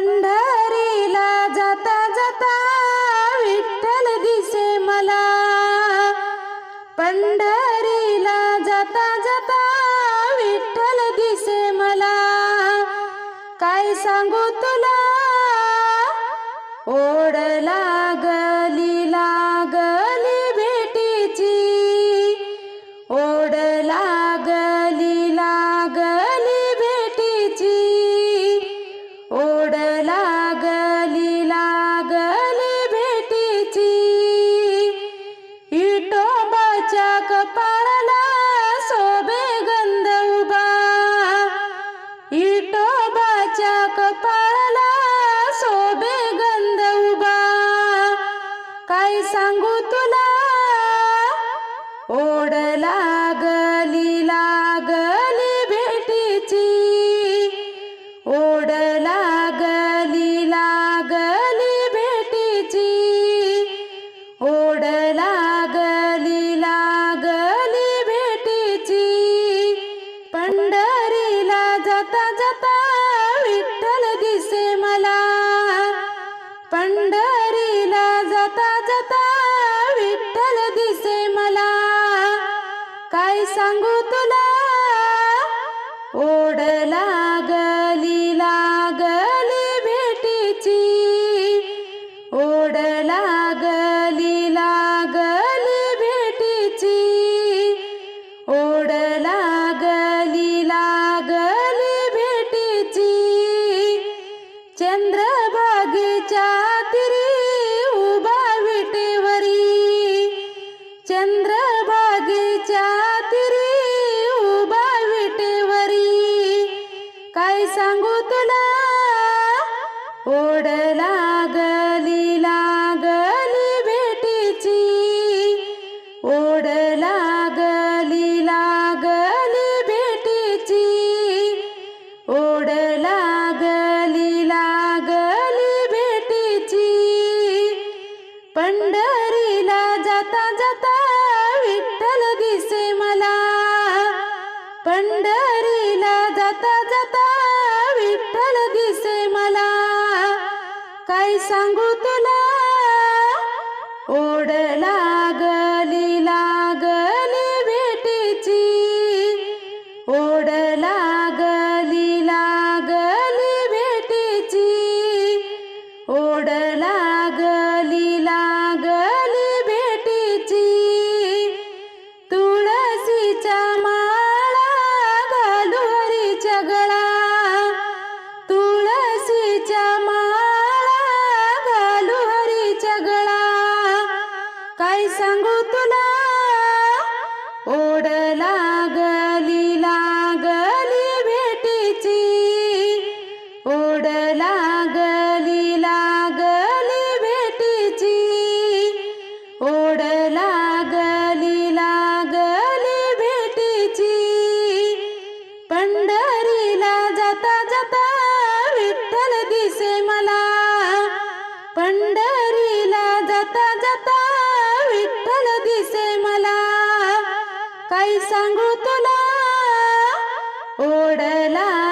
पंढरीला जाता जाता विठ्ठल दिसे मला. पंढरीला जाता जाता विठ्ठल दिसे मला. काय सांगू तुला? ओढ लाग काय सांगू तुला? ओढ लागली लागली भेटीची. ओढ लागली लागली भेटीची. ओढ लागली लागली भेटीची. पंढरीला जाता सांगू तुला ओढ लागली लागली भेटीची. ओढ लागली लागली भेटीची. ओढ लागली लागली भेटीची. चंद्रभागेच्या तिरी उभा विटेवरी. चंद्र काय सांगू तुला? ओढ लागली लागली भेटीची. ओढ लागली लागली भेटीची. ओढ सांगू लागली लागली भेटीची. ओढ लागली लागली भेटीची. पंढरीला जाता जाता विठ्ठल दिसे मला. पंढरीला जाता जाता विठ्ठल दिसे मला. काही सांगू तुला? ओढला